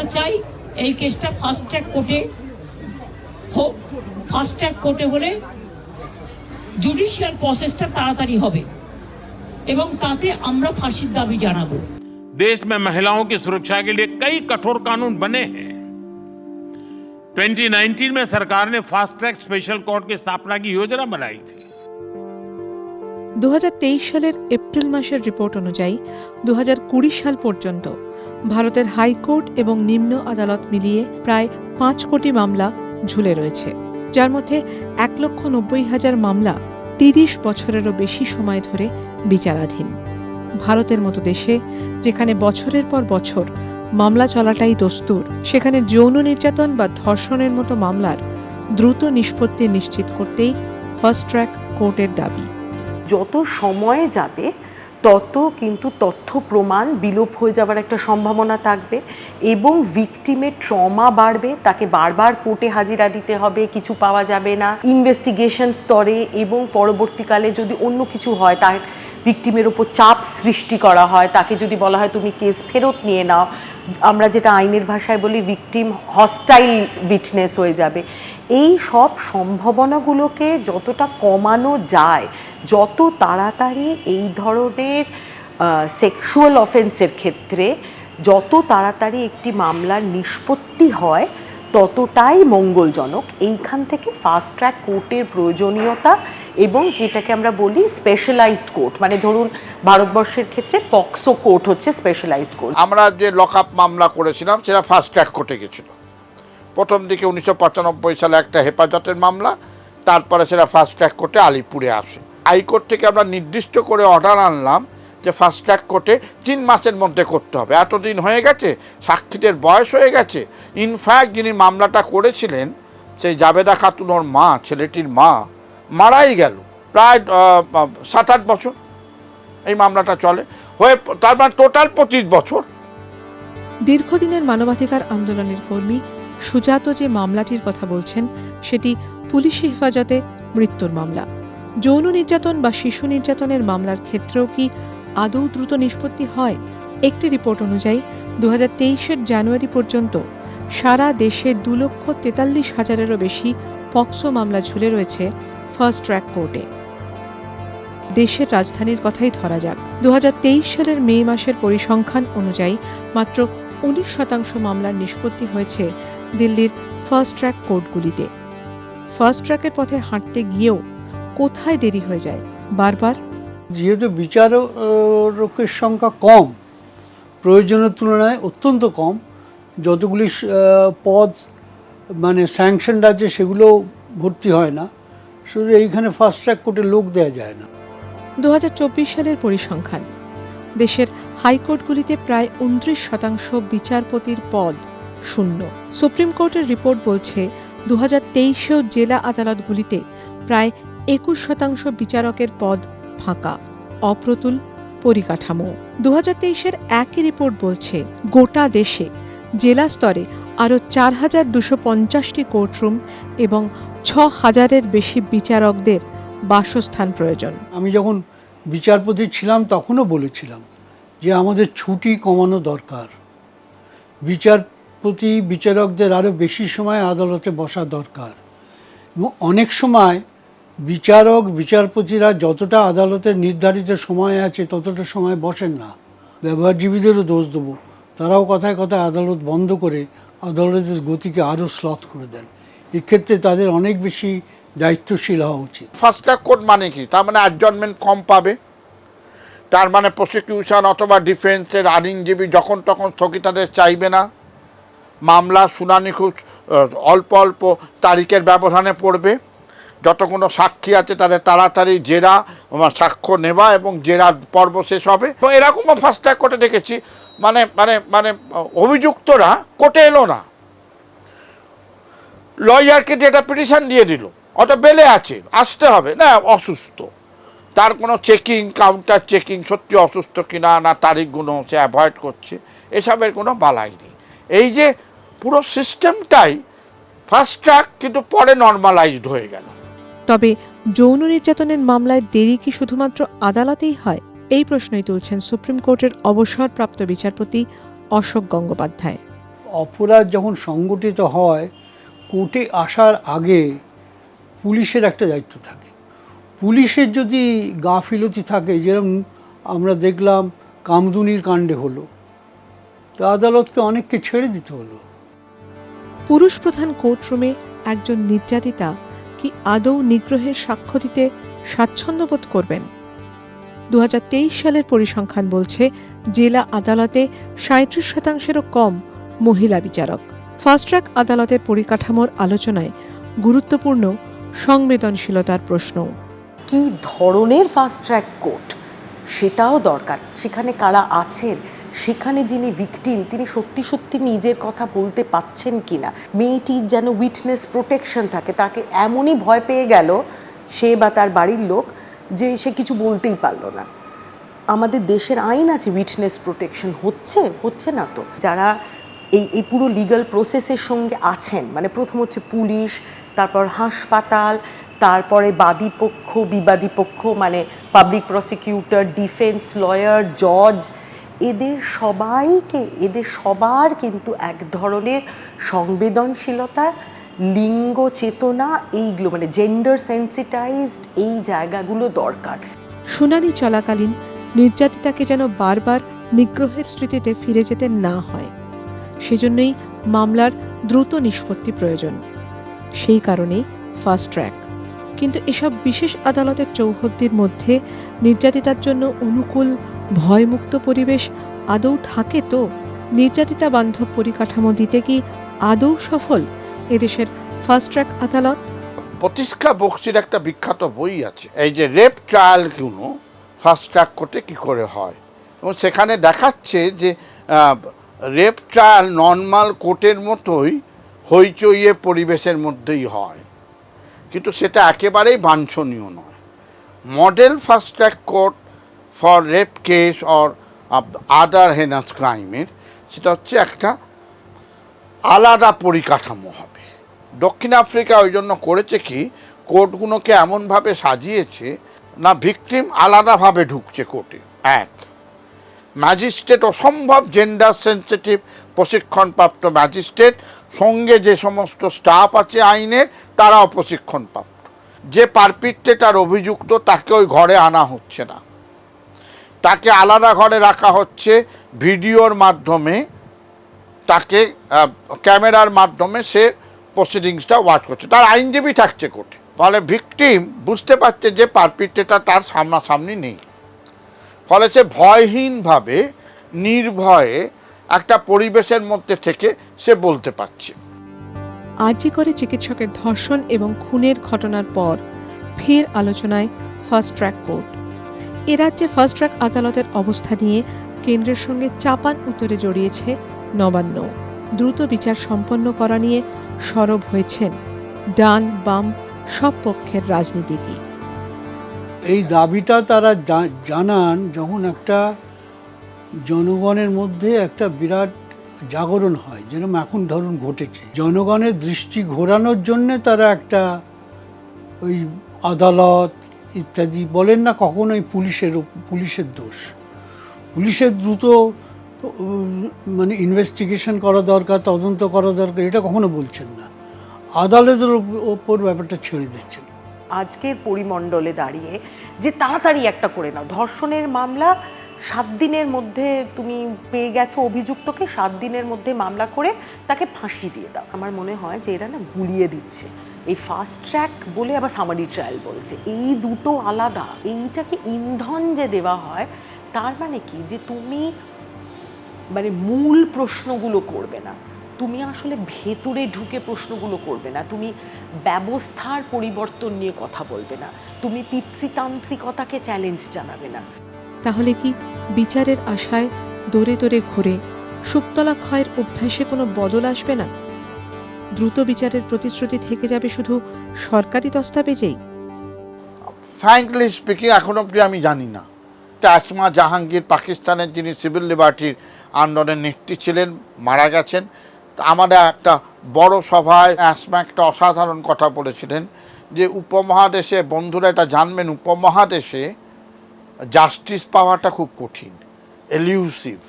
আমরা চাই এই কেসটা ফাস্ট ট্র্যাক কোর্টে হোক ফাস্ট ট্র্যাক কোর্টে হলে জুডিশিয়াল প্রসেসটা তাড়াতাড়ি হবে এবং তাতে আমরা ফাঁসির দাবি জানাবো देश में महिलाओं की सुरक्षा के लिए कई कठोर कानून बने हैं 2019 में सरकार ने फास्ट ट्रैक स्पेशल कोर्ट की स्थापना की योजना बनाई थी দু সালের এপ্রিল মাসের রিপোর্ট অনুযায়ী দু সাল পর্যন্ত ভারতের হাইকোর্ট এবং নিম্ন আদালত মিলিয়ে প্রায় পাঁচ কোটি মামলা ঝুলে রয়েছে। যার মধ্যে এক লক্ষ নব্বই হাজার মামলা তিরিশ বছরেরও বেশি সময় ধরে বিচারাধীন। ভারতের মতো দেশে যেখানে বছরের পর বছর মামলা চলাটাই দস্তুর, সেখানে যৌন নির্যাতন বা ধর্ষণের মতো মামলার দ্রুত নিষ্পত্তি নিশ্চিত করতেই ফার্স্ট ট্র্যাক কোর্টের দাবি। যত সময় যাবে তত কিন্তু তথ্য প্রমাণ বিলোপ হয়ে যাওয়ার একটা সম্ভাবনা থাকবে এবং ভিকটিমের ট্রমা বাড়বে, তাকে বারবার কোর্টে হাজিরা দিতে হবে, কিছু পাওয়া যাবে না। ইনভেস্টিগেশন স্তরে এবং পরবর্তীকালে যদি অন্য কিছু হয়, তার ভিকটিমের ওপর চাপ সৃষ্টি করা হয়, তাকে যদি বলা হয়, তুমি কেস ফেরত নিয়ে নাও। আমরা যেটা আইনের ভাষায় বলি ভিকটিম হস্টাইল উইটনেস হয়ে যাবে। এই সব সম্ভাবনাগুলোকে যতটা কমানো যায়, যত তাড়াতাড়ি এই ধরনের সেক্সুয়াল অফেন্সের ক্ষেত্রে যত তাড়াতাড়ি একটি মামলার নিষ্পত্তি হয়, ততটাই মঙ্গলজনক। এইখান থেকে ফাস্ট ট্র্যাক কোর্টের প্রয়োজনীয়তা এবং যেটাকে আমরা বলি স্পেশালাইজড কোর্ট মানে ধরুন ভারতবর্ষের ক্ষেত্রে পক্সো কোর্ট হচ্ছে স্পেশালাইজড কোর্ট আমরা যে লকআপ মামলা করেছিলাম, সেটা ফার্স্ট ট্র্যাক কোর্টে গেছিল। প্রথম দিকে উনিশশো পঁচানব্বই সালে একটা হেফাজতের মামলা, তারপরে সেটা ফার্স্ট ট্র্যাক কোর্টে আলিপুরে আসে। হাইকোর্ট থেকে আমরা নির্দিষ্ট করে অর্ডার আনলাম যে ফার্স্ট ট্র্যাক কোর্টে তিন মাসের মধ্যে করতে হবে। এতদিন হয়ে গেছে, সাক্ষীদের বয়স হয়ে গেছে। ইনফ্যাক্ট যিনি মামলাটা করেছিলেন, সেই জাবেদা খাতুন ওর মা, ছেলেটির মা, মারাই গেল। প্রায় সাত আট বছর এই মামলাটা চলে। হয়ে, তার মানে টোটাল পঁচিশ বছর। দীর্ঘদিনের মানবাধিকার আন্দোলনের কর্মী সুজাত যে মামলাটির কথা বলছেন, সেটি পুলিশি হেফাজতে মৃত্যুর মামলা। যৌন নির্যাতন বা শিশু নির্যাতনের মামলার ক্ষেত্রেও কি আদৌ দ্রুত নিষ্পত্তি হয়? একটি রিপোর্ট অনুযায়ী দু হাজার জানুয়ারি পর্যন্ত সারা দেশে দু লক্ষ তেতাল্লিশ হাজারেরও বেশি পক্সো মামলা ঝুলে রয়েছে ফার্স্ট ট্র্যাক কোর্টে। দেশের রাজধানীর কথাই ধরা যাক। দু হাজার তেইশ সালের মে মাসের পরিসংখ্যান অনুযায়ী, মাত্র উনিশ শতাংশ মামলার নিষ্পত্তি হয়েছে দিল্লির ফার্স্ট ট্র্যাক কোর্টগুলিতে। ফার্স্ট ট্র্যাকের পথে হাঁটতে গিয়েও কোথায় দেরি হয়ে যায়? বারবার? যেহেতু বিচারকের সংখ্যা কম প্রয়োজনের তুলনায় অত্যন্ত কম যতগুলি পদ মানে স্যাংশনড আছে সেগুলো ভর্তি হয় না শুধু এইখানে ফার্স্ট ট্র্যাক কোর্টে লোক দেওয়া যায় না। দু হাজার চব্বিশ সালের পরিসংখ্যান। দেশের হাইকোর্টগুলিতে প্রায় উনত্রিশ শতাংশ বিচারপতির পদ শূন্য। সুপ্রিম কোর্টের রিপোর্ট বলছে দু হাজার তেইশেও জেলা আদালতগুলিতে প্রায় একুশ শতাংশ বিচারকের পদ ফাঁকা, অপ্রতুল পরিকাঠামো। দু হাজার তেইশের একই রিপোর্ট বলছে, গোটা দেশে জেলা স্তরে আরও চার হাজার দুশো পঞ্চাশটি কোর্টরুম এবং ছ হাজারের বেশি বিচারকদের বাসস্থান প্রয়োজন। আমি যখন বিচারপতি ছিলাম, তখনও বলেছিলাম যে আমাদের ছুটি কমানো দরকার। বিচারপতি বিচারকদের আরও বেশি সময় আদালতে বসা দরকার। এবং অনেক সময় বিচারক, বিচারপতিরা যতটা আদালতের নির্ধারিত সময় আছে ততটা সময় বসেন না। ব্যবহারজীবীদেরও দোষ দেবো। তারাও কথায় কথায় আদালত বন্ধ করে আদালতের গতিকে আরও স্লথ করে দেন। এক্ষেত্রে তাদের অনেক বেশি দায়িত্বশীল হওয়া উচিত। ফার্স্ট কোর্ট মানে কি? তার মানে অ্যাডজনমেন্ট কম পাবে। তার মানে প্রসিকিউশন অথবা ডিফেন্সের আইনজীবী যখন তখন স্থগিতাদেশ চাইবে না। মামলা, শুনানি খুব অল্প অল্প তারিখের ব্যবধানে পড়বে। যত কোনো সাক্ষী আছে তাদের তাড়াতাড়ি জেরা সাক্ষ্য নেওয়া এবং জেরা পর্ব শেষ হবে। তো এরকমও ফার্স্ট কোর্টে দেখেছি মানে মানে মানে অভিযুক্তরা কোর্টে এলো না। লয়ারকে যেটা পিটিশন দিয়ে দিল ওটা বেলে আছে, আসতে হবে, না, অসুস্থ। তার কোনো চেকিং, কাউন্টার চেকিং, সত্যি অসুস্থ কিনা, না, তারিখগুলো সে অ্যাভয়েড করছে, এসবের কোনো বালাই নেই। এই যে পুরো সিস্টেমটাই ফার্স্ট ট্র্যাক কিন্তু পরে নর্মালাইজড হয়ে গেল। তবে যৌন নির্যাতনের মামলায় দেরি কি শুধুমাত্র আদালতেই হয়? এই প্রশ্নই তুলছেন সুপ্রিম কোর্টের অবসরপ্রাপ্ত বিচারপতি অশোক গঙ্গোপাধ্যায়। অপরাধ যখন সংগঠিত হয় কোর্টে আসার আগে পুলিশের একটা দায়িত্ব থাকে। পুলিশের যদি গাফিলতি থাকে যেরকম আমরা দেখলাম কামদুনির কাণ্ডে হলো তো আদালতকে অনেককে ছেড়ে দিতে হলো। পুরুষ প্রধান কোর্টরুমে একজন নির্যাতিতা কি আদৌ নিগ্রহের সাক্ষ্য দিতে স্বাচ্ছন্দ্য বোধ করবেন? দু হাজার তেইশ সালের পরিসংখ্যান বলছে, জেলা আদালতে সাঁত্রিশ শতাংশেরও কম মহিলা বিচারক। ফাস্ট ট্র্যাক আদালতের পরিকাঠামোর আলোচনায় গুরুত্বপূর্ণ সংবেদনশীলতার প্রশ্ন কি ধরনের ফাস্ট ট্র্যাক কোর্ট? সেটাও দরকার। সেখানে কারা আছেন? সেখানে যিনি ভিকটিম তিনি সত্যি সত্যি নিজের কথা বলতে পাচ্ছেন কিনা? মেয়েটির যেন উইটনেস প্রোটেকশন থাকে, তাকে এমনই ভয় পেয়ে গেল সে বা তার বাড়ির লোক যে সে কিছু বলতেই পারল না। আমাদের দেশের আইন আছে উইটনেস প্রোটেকশন হচ্ছে হচ্ছে না তো? যারা এই এই পুরো লিগ্যাল প্রসেসের সঙ্গে আছেন মানে প্রথম হচ্ছে পুলিশ, তারপর হাসপাতাল, তারপরে বাদী পক্ষ, বিবাদী পক্ষ মানে পাবলিক প্রসিকিউটর ডিফেন্স লয়ার জজ এদের সবাইকে, এদের সবার কিন্তু এক ধরনের সংবেদনশীলতা, লিঙ্গ চেতনা, এইগুলো মানে জেন্ডার সেন্সিটাইজড এই জায়গাগুলো দরকার। শুনানি চলাকালীন নির্যাতিতাকে যেন বারবার নিগ্রহের স্মৃতিতে ফিরে যেতে না হয়, সেজন্যই মামলার দ্রুত নিষ্পত্তি প্রয়োজন। সেই কারণেই ফাস্ট ট্র্যাক কিন্তু এসব বিশেষ আদালতের চৌহদ্দির মধ্যে নির্যাতিতার জন্য অনুকূল ভয়মুক্ত পরিবেশ আদৌ থাকে তো? নির্যাতিতা বান্ধব পরিকাঠামো দিতে কি আদৌ সফল এদেশের ফাস্ট ট্র্যাক আদালত? প্রতিষ্ঠা বক্সির একটা বিখ্যাত বই আছে, এই যে রেপ ট্রায়ালগুলো ফার্স্ট ট্র্যাক কোর্টে কী করে হয়? এবং সেখানে দেখাচ্ছে যে রেপ ট্রায়াল নর্মাল কোর্টের মতোই হইচইয়ে পরিবেশের মধ্যেই হয়। কিন্তু সেটা একেবারেই বাঞ্ছনীয় নয়। Model fast track court for rape case or other heinous ক্রাইমের, সেটা হচ্ছে একটা আলাদা পরিকাঠামো হবে। দক্ষিণ আফ্রিকা ওই জন্য করেছে কি, কোর্টগুলোকে এমনভাবে সাজিয়েছে, না ভিকটিম আলাদাভাবে ঢুকছে কোর্টে। এক, ম্যাজিস্ট্রেট অসম্ভব জেন্ডার সেন্সিটিভ প্রশিক্ষণপ্রাপ্ত ম্যাজিস্ট্রেট, সঙ্গে যে সমস্ত স্টাফ আছে আইনের, তারাও প্রশিক্ষণপ্রাপ্ত। যে পারপিট্রেটার অভিযুক্ত, তাকে ওই ঘরে আনা হচ্ছে না। তাকে আলাদা ঘরে রাখা হচ্ছে ভিডিওর মাধ্যমে, তাকে ক্যামেরার মাধ্যমে সে প্রসিডিংসটা ওয়াচ করছে। তার আইনজীবী থাকছে কোর্টে। ফলে ভিকটিম বুঝতে পারছে যে পারপিট্রেটার তার সামনাসামনি নেই। ফলে সে ভয়হীনভাবে, নির্ভয়ে একটা পরিবেশের মধ্যে থেকে সে বলতে পারছে। আরজি করে চিকিৎসকের ধর্ষণ এবং খুনের ঘটনার পর ফের আলোচনায় ফার্স্ট ট্র্যাক কোর্ট এ রাজ্যে ফাস্ট ট্র্যাক আদালতের অবস্থা নিয়ে কেন্দ্রের সঙ্গে চাপান উত্তরে জড়িয়েছে নবান্ন। দ্রুত বিচার সম্পন্ন করা নিয়ে সরব হয়েছেন ডান বাম সব পক্ষের রাজনীতিকই। এই দাবিটা তারা জানান যখন একটা জনগণের মধ্যে একটা বিরাট জাগরণ হয়, যেরকম এখন ধরুন ঘটেছে। জনগণের দৃষ্টি ঘোরানোর জন্যে তারা একটা ওই আদালত ইত্যাদি বলেন না কখনোই পুলিশের পুলিশের দোষ। পুলিশের দ্রুত মানে ইনভেস্টিগেশন করা দরকার, তদন্ত করা দরকার, এটা কখনো বলছেন না। আদালতের ওপ- ওপর ব্যাপারটা ছেড়ে দিচ্ছেন। আজকের পরিমণ্ডলে দাঁড়িয়ে যে তাড়াতাড়ি একটা করে নাও, ধর্ষণের মামলা সাত দিনের মধ্যে তুমি পেয়ে গেছো অভিযুক্তকে, সাত দিনের মধ্যে মামলা করে তাকে ফাঁসি দিয়ে দাও। আমার মনে হয় যে এরা না গুলিয়ে দিচ্ছে। এই ফাস্ট ট্র্যাক বলে আবার সামারি ট্রায়াল বলছে। এই দুটো আলাদা, এইটাকে ইন্ধন যে দেওয়া হয়, তার মানে কি? যে তুমি মানে মূল প্রশ্নগুলো করবে না। তুমি আসলে ভেতরে ঢুকে প্রশ্নগুলো করবে না। তুমি ব্যবস্থার পরিবর্তন নিয়ে কথা বলবে না। তুমি পিতৃতান্ত্রিকতাকে চ্যালেঞ্জ জানাবে না। তাহলে কি বিচারের আশায় দৌড়ে দৌড়ে ঘুরে সুপ্তলা ক্ষয়ের অভ্যাসে কোনো বদল আসবে না? দ্রুত বিচারের প্রতিশ্রুতি থেকে যাবে শুধু সরকারি দস্তাবেজেই? ফ্র্যাঙ্কলি স্পিকিং এখন অব্দি আমি জানি না। আসমা জাহাঙ্গীর পাকিস্তানের যিনি সিভিল লিবার্টির আন্দোলনের নেত্রী ছিলেন, মারা গেছেন। আমাদের একটা বড় সভায় আসমা একটা অসাধারণ কথা বলেছিলেন যে উপমহাদেশে, বন্ধুরা এটা জানবেন, উপমহাদেশে জাস্টিস পাওয়াটা খুব কঠিন এলিউসিভ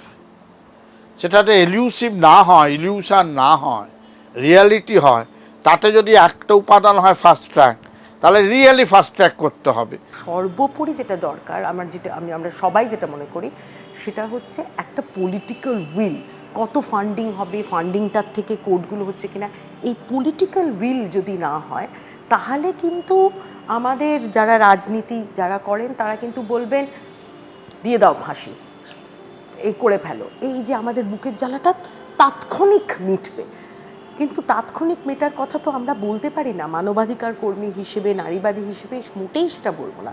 সেটাতে এলিউসিভ না হয় ইলিউশন না হয়। রিয়ালিটি হয়, তাতে যদি একটা উপাদান হয় ফার্স্ট ট্র্যাক তাহলে রিয়েলি ফার্স্ট ট্র্যাক করতে হবে। সর্বোপরি যেটা দরকার, আমার যেটা, আমি, আমরা সবাই যেটা মনে করি, সেটা হচ্ছে একটা পলিটিক্যাল উইল কত ফান্ডিং হবে ফান্ডিংটার থেকে কোর্টগুলো হচ্ছে কিনা। এই পলিটিক্যাল উইল যদি না হয়, তাহলে কিন্তু আমাদের যারা রাজনীতি, যারা করেন, তারা কিন্তু বলবেন, দিয়ে দাও ফাঁসি, এই করে ফেলো। এই যে আমাদের বুকের জ্বালাটা তাৎক্ষণিক মিটবে। কিন্তু তাৎক্ষণিক মেটার কথা তো আমরা বলতে পারি না। মানবাধিকার কর্মী হিসেবে, নারীবাদী হিসেবে মোটেই সেটা বলব না।